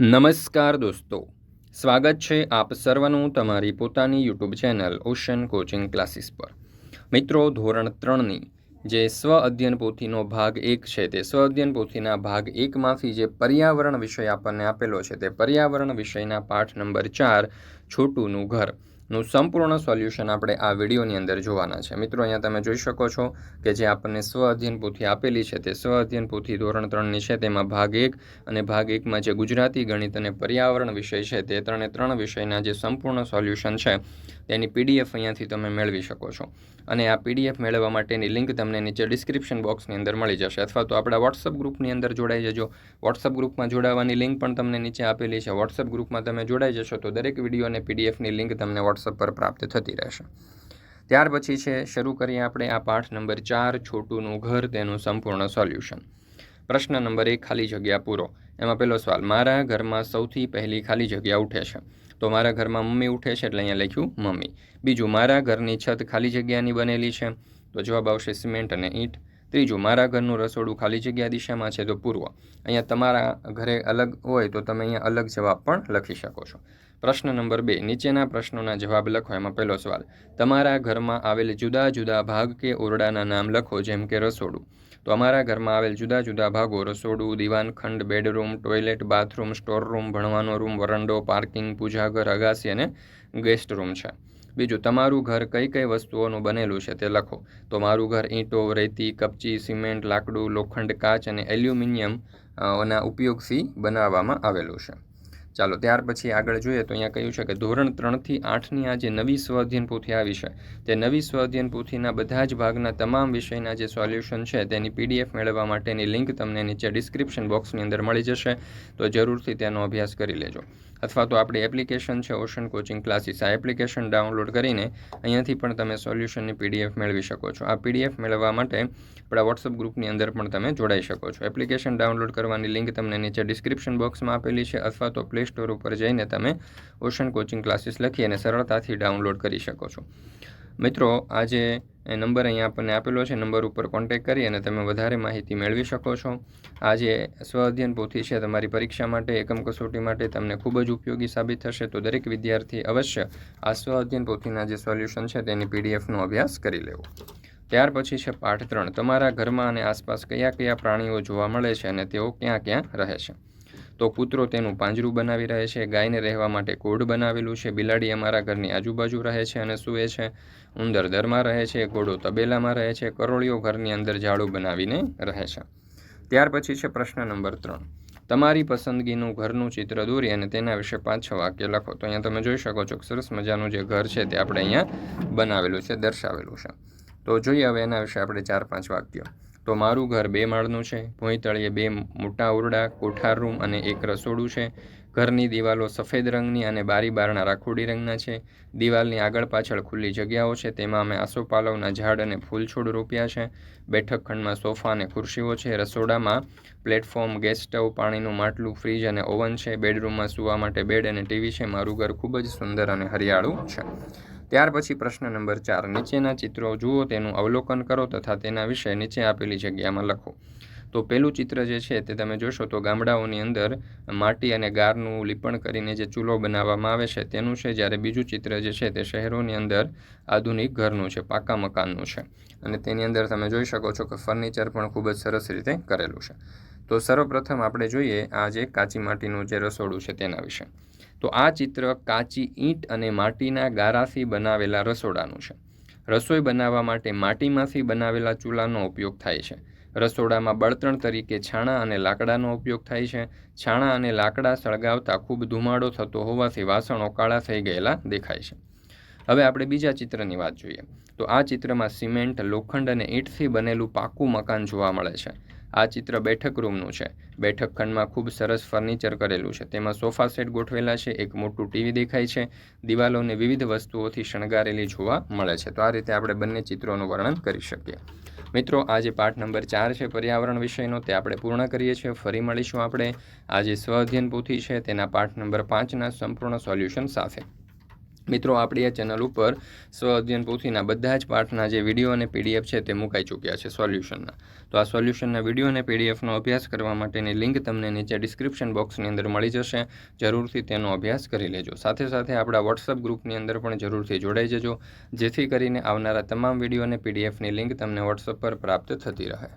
નમસ્કાર દોસ્તો. સ્વાગત છે આપ સર્વનું તમારી પોતાની YouTube channel Ocean Coaching Classes પર. મિત્રો, ધોરણ ત્રણની જે સ્વ અધ્યયન પોથીનો ભાગ એક છે, તે સ્વ અધ્યયન પોથીના ભાગ એકમાંથી જે પર્યાવરણ વિષય આપણને આપેલો છે, તે પર્યાવરણ વિષયના પાઠ નંબર ચાર, છોટુનું ઘર. નું સંપૂર્ણ સોલ્યુશન આપણે આ વિડીયોની અંદર જોવાના છે. મિત્રો, અહીંયા તમે જોઈ શકો છો કે જે આપણને સ્વ અધ્યયન પોથી આપેલી છે તે સ્વ અધ્યયન પોથી ધોરણ ત્રણની છે. તેમાં ભાગ એક અને ભાગ એકમાં જે ગુજરાતી ગણિત અને પર્યાવરણ વિષય છે તે ત્રણે ત્રણ વિષયના જે સંપૂર્ણ સોલ્યુશન છે. તેની પીડીએફ અહીંયાથી તમે મેળવી શકો છો. અને આ પીડીએફ મેળવવા માટેની લિંક તમને નીચે ડિસ્ક્રિપ્શન બોક્સની અંદર મળી જશે. અથવા તો આપણા વોટ્સઅપ ગ્રુપની અંદર જોડાઈ જજો. વોટ્સઅપ ગ્રુપમાં જોડાવાની લિંક પણ તમને નીચે આપેલી છે. વોટ્સઅપ ગ્રુપમાં તમે જોડાઈ જશો તો દરેક વીડિયો અને પીડીએફની લિંક તમને વોટ્સઅપ પર પ્રાપ્ત થતી રહેશે. ત્યાર પછી છે, શરૂ કરીએ આપણે આ પાઠ નંબર ચાર, છોટુનું ઘર, તેનું સંપૂર્ણ સોલ્યુશન પ્રશ્ન નંબર એક, ખાલી જગ્યા પૂરો. એમાં પહેલો સવાલ, મારા ઘરમાં સૌથી પહેલી ખાલી જગ્યા ઉઠે છે? તો મારા ઘરમાં મમ્મી ઉઠે છે એટલે અહીંયા લખ્યું, મમ્મી, બીજું મારા ઘરની છત ખાલી જગ્યાની બનેલી છે. તો જવાબ આવશે સિમેન્ટ અને ઈંટ. ત્રીજું, મારા ઘરનું રસોડું ખાલી જગ્યા દિશામાં છે તો પૂર્વ. અહીંયા તમારા ઘરે અલગ હોય તો તમે અહીંયા અલગ જવાબ પણ લખી શકો છો. પ્રશ્ન નંબર બે, નીચેના પ્રશ્નોના જવાબ લખો. એમાં પહેલો સવાલ, તમારા ઘરમાં આવેલ જુદા જુદા ભાગ કે ઓરડાના નામ લખો, જેમ કે રસોડું? તો અમારા ઘરમાં આવેલ જુદા જુદા ભાગો, રસોડું દીવાનખંડ bedroom, toilet, bathroom store room ભણવાનો રૂમ, વરંડો, પાર્કિંગ, પૂજાઘર, અગાસી અને ગેસ્ટ રૂમ છે. બીજું, તમારું ઘર કઈ કઈ વસ્તુઓનું બનેલું છે તે લખો. તો મારું ઘર ઈંટો, રેતી, કપચી, સિમેન્ટ, લાકડું, લોખંડ, કાચ અને એલ્યુમિનિયમ ના ઉપયોગથી બનાવવામાં આવેલું છે. ચાલો, ત્યાર પછી આગળ જોઈએ તો અહીંયા કહ્યું છે કે ધોરણ ત્રણથી આઠની આ જે નવી સ્વઅધ્યયન પોથી આવી છે, તે નવી સ્વઅધ્યયન પોથીના બધા જ ભાગના તમામ વિષયના જે સોલ્યુશન છે તેની પીડીએફ મેળવવા માટેની લિંક તમને નીચે ડિસ્ક્રિપ્શન બોક્સની અંદર મળી જશે, તો જરૂરથી તેનો અભ્યાસ કરી લેજો. અથવા તો આપણી એપ્લિકેશન છે ઓશન કોચિંગ ક્લાસીસ. આ એપ્લિકેશન ડાઉનલોડ કરીને અહીંયાથી પણ તમે સોલ્યુશનની પીડીએફ મેળવી શકો છો. આ પીડીએફ મેળવવા માટે આપણા વોટ્સઅપ ગ્રુપની અંદર પણ તમે જોડાઈ શકો છો. એપ્લિકેશન ડાઉનલોડ કરવાની લિંક તમને નીચે ડિસ્ક્રિપ્શન બોક્સમાં આપેલી છે અથવા તો પ્લે સ્ટોર ઉપર જઈને તમે ઓશન કોચિંગ ક્લાસીસ લખી અને સરળતાથી ડાઉનલોડ કરી શકો છો. મિત્રો, આજે નંબર અહીંયા આપણને આપેલો છે. નંબર ઉપર કોન્ટેક કરી અને તમે વધારે માહિતી મેળવી શકો છો. આ જે સ્વ અધ્યયન પોથી છે. તમારી પરીક્ષા માટે, એકમ કસોટી માટે તમને ખૂબ જ ઉપયોગી સાબિત થશે. તો દરેક વિદ્યાર્થી અવશ્ય આ સ્વ અધ્યયન પોથીના જે સોલ્યુશન છે તેની પીડીએફનો અભ્યાસ કરી લેવો. ત્યાર પછી છે પાઠ ત્રણ. તમારા ઘરમાં અને આસપાસ કયા કયા પ્રાણીઓ જોવા મળે છે અને તેઓ ક્યાં ક્યાં રહે છે? તો કૂતરો તેનું પાંજરું બનાવી રહે છે, ગાયને રહેવા માટે કોડ બનાવેલું છે, બિલાડી અમારા ઘરની આજુબાજુ રહે છે અને સૂવે છે, ઉંદર દરમાં રહે છે, ઘોડો તબેલામાં રહે છે, કરોળીઓ ઘરની અંદર ઝાડુ બનાવીને રહે છે. ત્યાર પછી છે પ્રશ્ન નંબર ત્રણ. તમારી પસંદગીનું ઘરનું ચિત્ર દોરી અને તેના વિશે પાંચ છ વાક્ય લખો. તો અહીંયા તમે જોઈ શકો છો સરસ મજાનું જે ઘર છે તે આપણે અહીંયા બનાવેલું છે, દર્શાવેલું છે. તો જોઈએ હવે એના વિશે આપણે ચાર પાંચ વાક્યો. તો મારું ઘર બે માળનું છે ભોંયતળિયે બે મોટા ઓરડા, કોઠાર રૂમ અને એક રસોડું છે. ઘરની દિવાલો સફેદ રંગની અને બારી બારણા રાખોડી રંગના છે. દિવાલની આગળ પાછળ ખુલ્લી જગ્યાઓ છે, તેમાં અમે આસોપાલવના ઝાડ અને ફૂલ છોડ રોપ્યા છે. બેઠક ખંડમાં સોફા અને ખુરશીઓ છે, રસોડામાં પ્લેટફોર્મ, ગેસ સ્ટવ, પાણીનું માટલું, ફ્રીજ અને ઓવન છે. બેડરૂમમાં સૂવા માટે બેડ અને ટીવી છે. મારું ઘર ખૂબ જ સુંદર અને હરિયાળું છે. ત્યાર પછી પ્રશ્ન નંબર ચાર, નીચેના ચિત્રો જુઓ, તેનું અવલોકન કરો તથા તેના વિશે નીચે આપેલી જગ્યામાં લખો. તો પહેલું ચિત્ર જે છે તે તમે જોશો તો ગામડાઓની અંદર માટી અને ગારનું લીપણ કરીને જે ચૂલો બનાવવામાં આવે છે તેનું છે, જ્યારે બીજું ચિત્ર જે છે તે શહેરોની અંદર આધુનિક ઘરનું છે, પાકા મકાનનું છે. અને તેની અંદર તમે જોઈ શકો છો કે ફર્નિચર પણ ખૂબ જ સરસ રીતે કરેલું છે. તો સર્વપ્રથમ આપણે જોઈએ આ જે કાચી માટીનું જે રસોડું છે તેના વિશે. તો આ ચિત્ર કાચી ઈંટ અને માટીના ગારાથી બનાવેલા રસોડાનું છે. રસોઈ બનાવવા માટે માટીમાંથી બનાવેલા ચૂલાનો ઉપયોગ થાય છે. રસોડામાં બળતણ તરીકે છાણા અને લાકડાનો ઉપયોગ થાય છે. છાણા અને લાકડા સળગાવતા ખૂબ ધુમાડો થતો હોવાથી વાસણો કાળા થઈ ગયેલા દેખાય છે. હવે આપણે બીજા ચિત્રની વાત જોઈએ. તો આ ચિત્રમાં સિમેન્ટ, લોખંડ અને ઈંટથી બનેલું પાકું મકાન જોવા મળે છે. આ ચિત્ર બેઠક રૂમનું છે. બેઠક ખંડમાં ખૂબ સરસ ફર્નિચર કરેલું છે. તેમાં સોફા સેટ ગોઠવેલા છે. એક મોટું ટીવી દેખાય છે. દિવાલોને વિવિધ વસ્તુઓથી શણગારેલી જોવા મળે છે. તો આ રીતે આપણે બંને ચિત્રોનું વર્ણન કરી શકીએ. મિત્રો, આજે પાઠ નંબર ચાર છે પર્યાવરણ વિષયનો. તે આપણે પૂર્ણ કરીએ છીએ. ફરી મળીશું આપણે. આજે સ્વ અધ્યયન પોથી છે. તેના પાઠ નંબર પાંચના સંપૂર્ણ સોલ્યુશન સાથે. મિત્રો, આપણી આ ચેનલ ઉપર સ્વ અધ્યયન પોથીના બધા જ પાઠના જે વીડિયો અને પીડીએફ છે તે મુકાઈ ચૂક્યા છે સોલ્યુશનના. તો આ સોલ્યુશનના વીડિયો અને પીડીએફનો અભ્યાસ કરવા માટેની લિંક તમને નીચે ડિસ્ક્રિપ્શન બોક્સની અંદર મળી જશે. જરૂરથી તેનો અભ્યાસ કરી લેજો. સાથે સાથે આપણા વોટ્સઅપ ગ્રુપની અંદર પણ જરૂરથી જોડાઈ જજો. જેથી કરીને આવનારા તમામ વીડિયો અને પીડીએફની લિંક તમને વોટ્સઅપ પર પ્રાપ્ત થતી રહે.